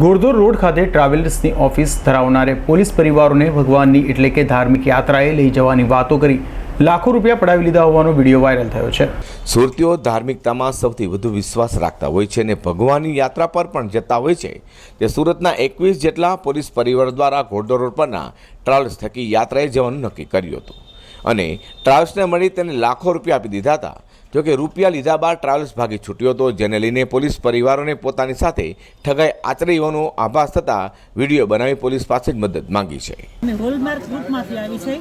ઘોડદોર road ખાતે ટ્રાવેલર્સની office ધરાવનારે police પરિવારોને ભગવાનની એટલે કે ધાર્મિક યાત્રાએ લઈ જવાની વાતો કરી લાખો રૂપિયા પડાવી લીધા હોવાનો વીડિયો વાયરલ થયો છે. સુરતીઓ ધાર્મિકતામાં સૌથી વધુ વિશ્વાસ રાખતા હોય છે અને ભગવાનની યાત્રા પર પણ જતા હોય છે. તે સુરતના એકવીસ જેટલા પોલીસ પરિવાર દ્વારા ઘોડદોર રોડ પરના ટ્રાવેલ્સ થકી યાત્રાએ જવાનું નક્કી કર્યું હતું. અને ટ્રાવેલ્સને મળી તેને લાખો રૂપિયા આપી દીધા હતા. જોકે રૂપિયા લીધા બાદ ટ્રાવેલ્સ ભાગી છૂટ્યો હતો, જેને લઈને પોલીસ પરિવારોને પોતાની સાથે ઠગાઈ આચરી હોવાનો આભાસ થતાં વીડિયો બનાવી પોલીસ પાસે જ મદદ માંગી છે. અમે હોલમાર્ક ગ્રુપમાંથી આવી છે.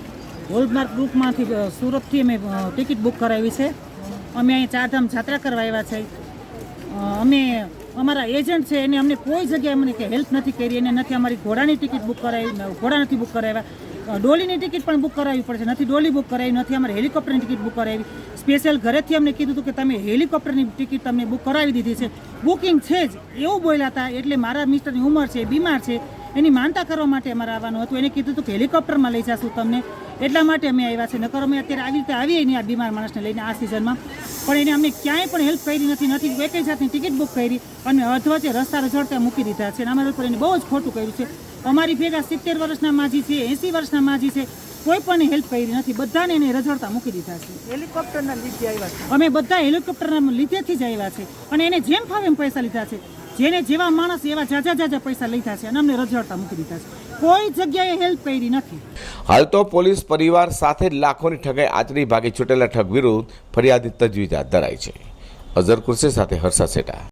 હોલમાર્ક ગ્રુપમાંથી સુરતથી અમે ટિકિટ બુક કરાવી છે. અમે અહીં ચારધામ જાત્રા કરવા આવ્યા છે. અમે, અમારા એજન્ટ છે એને અમને કોઈ જગ્યાએ અમને હેલ્પ નથી કરી, એને નથી અમારી ઘોડાની ટિકિટ બુક કરાવી ઘોડા નથી બુક કરાવ્યા. ડોલીની ટિકિટ પણ બુક કરાવવી પડશે. નથી ડોલી બુક કરાવી, નથી અમારે હેલિકોપ્ટરની ટિકિટ બુક કરાવી. સ્પેશિયલ ઘરેથી અમને કીધું હતું કે તમે હેલિકોપ્ટરની ટિકિટ તમને બુક કરાવી દીધી છે. બુકિંગ છે જ. એવું બોલ્યા હતા, એટલે મારા મિસ્ટરની ઉંમર છે, બીમાર છે. એની માનતા કરવા માટે અમારે આવવાનું હતું. એને કીધું હતું કે હેલિકોપ્ટરમાં લઈ જશું તમને. એટલા માટે અમે આવ્યા છે નકર અમે અત્યારે આવી રીતે આવીએ નહીં આ બીમાર માણસને લઈને આ સિઝનમાં પણ એને અમને ક્યાંય પણ હેલ્પ કરી નથી. નથી એક જાતની ટિકિટ બુક કરી અને અધવચ્ચે રસ્તા રજડતા મૂકી દીધા છે. અને અમારા ઉપર એને બહુ જ ખોટું કર્યું છે. અમારી ભેગા સિત્તેર વર્ષના માજી છે એંસી વર્ષના માજી છે. કોઈ પણ હેલ્પ કરી નથી. બધાને એને રજડતા મૂકી દીધા છે. હેલિકોપ્ટરના લીધે આવ્યા છે. અમે બધા હેલિકોપ્ટરના લીધેથી જ આવ્યા છે. અને એને જેમ ફાવે એમ પૈસા લીધા છે. જેને જેવા માણસ એવા જાજા જાજા પૈસા લીધા છે અને અમને રજવાડતા મૂકી દીધા છે. કોઈ જગ્યાએ હેલ્પ કરી નથી. હાલ તો પોલીસ પરિવાર સાથે લાખોની ઠગાઈ આચરી ભાગી છૂટેલા ઠગ વિરુદ્ધ ફરિયાદી તજવીજ હાથ ધરાઈ છે. અઝર કુર્સી સાથે હર્ષા સેટા.